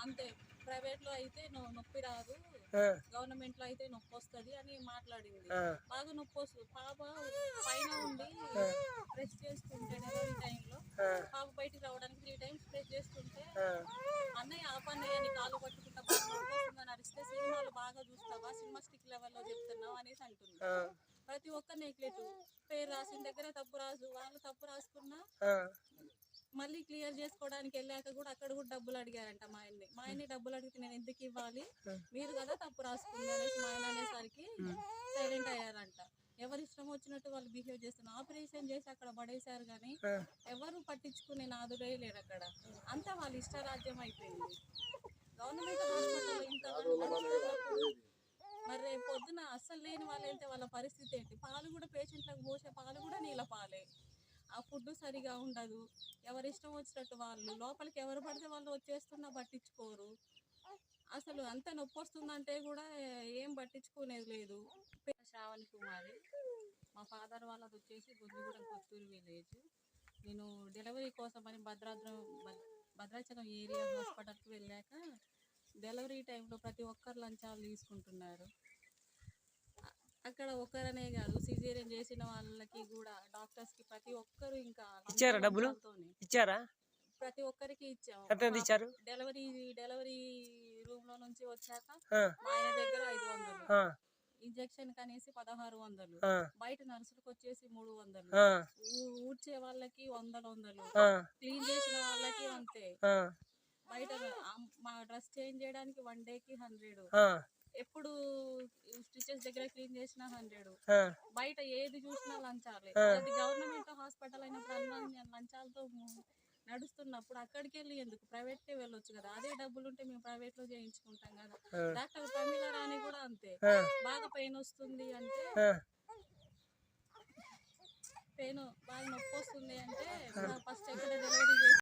అంతే. ప్రైవేట్లో అయితే నొప్పి రాదు. ఆ, గవర్నమెంట్లో అయితే నొప్పి వస్తుంది అని మాట్లాడింది. ఆ, బాగా నొప్పి వస్తుంది. పాప పైన ఉండి ప్రెస్ చేస్తుంటే డెలివరీ టైంలో ఆ, పాప బయటికి రావడానికి త్రీ టైమ్స్ ప్రెస్ చేస్తుంటే ఆ, అన్నయ్య ఆపన్నయ్య నీ కాలు పట్టుకుంటా బాగా నొప్పి వస్తుందని అరిస్తే సినిమాలు బాగా చూస్తావా? సినిమా స్టిక్ లెవెల్లో చెప్తున్నావు అనేసి అంటుంది. ఆ, ప్రతి ఒక్క నెక్లెట్ పేరు రాసిన దగ్గర తప్పు రాసు వాళ్ళు తప్పు రాసుకున్నా ఆ, మళ్ళీ క్లియర్ చేసుకోవడానికి వెళ్ళాక కూడా అక్కడ కూడా డబ్బులు అడిగారంట మా ఆయన్ని. మా ఆయన్ని డబ్బులు అడిగితే నేను ఎందుకు ఇవ్వాలి? మీరు కదా తప్పు రాసుకుంది అనేసి మా ఆయన అనేసరికి సైలెంట్ అయ్యారంట. ఎవరి ఇష్టం వచ్చినట్టు వాళ్ళు బిహేవ్ చేస్తున్నారు. ఆపరేషన్ చేసి అక్కడ పడేశారు కానీ. ఎవరు పట్టించుకునే నాదుడే లేరు అక్కడ. అంతా వాళ్ళ ఇష్టరాజ్యం అయిపోయింది. గవర్నమెంట్ హాస్పిటల్ ఇంత మరి రేపు పొద్దున అస్సలు లేని వాళ్ళు వెళ్తే వాళ్ళ పరిస్థితి ఏంటి? పాలు కూడా పేషెంట్లకు పోసే పాలు కూడా నీళ్ళ పాలే ఆ ఫుడ్ సరిగా ఉండదు. ఎవరి ఇష్టం వచ్చినట్టు వాళ్ళు లోపలికి ఎవరు పడితే వాళ్ళు వచ్చేస్తున్నా పట్టించుకోరు. అసలు అంత నొప్పి వస్తుందంటే కూడా ఏం పట్టించుకునేది లేదు. శ్రావణి కుమారి. మా ఫాదర్ వాళ్ళది వచ్చేసి గుంజుగూడెం కొత్తూరు విలేజ్. నేను డెలివరీ కోసం అని భద్రాద్రం భద్రాచలం ఏరియా హాస్పిటల్కి వెళ్ళాక డెలివరీ టైంలో ప్రతి ఒక్కరు లంచాలు తీసుకుంటున్నారు. అక్కడ ఒక్కరనే కాదు సిజేరియన్ చేసిన వాళ్ళకి కూడా డాక్టర్స్కి ప్రతి ఒక్కరు ఇంకా ఇచ్చారా డబ్బులు? ఇచ్చారా? ప్రతి ఒక్కరికి ఇచ్చాం ఎంత ఎంత ఇచ్చారు? డెలివరీ డెలివరీ రూమ్లో నుంచి వచ్చాక మా ఆయన దగ్గర ఐదు వందలు. ఇంజెక్షన్ కనేసి పదహారు వందలు. బయట నర్సులకు వచ్చేసి మూడు వందలు. ఊడ్చే వాళ్ళకి వందలు వందలు. క్లీన్ చేసిన వాళ్ళకి అంతే. బయట మా డ్రెస్ చేంజ్ చేయడానికి వన్ డేకి హండ్రెడ్. ఆ, ఎప్పుడు స్టిచెస్ దగ్గర క్లీన్ చేసినా హండ్రెడ్. బయట ఏది చూసినా లంచాలే. అది గవర్నమెంట్ హాస్పిటల్ అయినప్పుడు లంచాలతో నడుస్తున్నప్పుడు అక్కడికి వెళ్ళి ఎందుకు? ప్రైవేట్ కే వెళ్ళొచ్చు కదా. అదే డబ్బులు ఉంటే మేము ప్రైవేట్లో చేయించుకుంటాం కదా. డాక్టర్ ప్రమీల రాణి కూడా అంతే. బాగా పెయిన్ వస్తుంది అంటే పెయిన్ బాగా నొప్పి వస్తుంది అంటే ఫస్ట్ ఎక్కడ డెలివరీ చేసి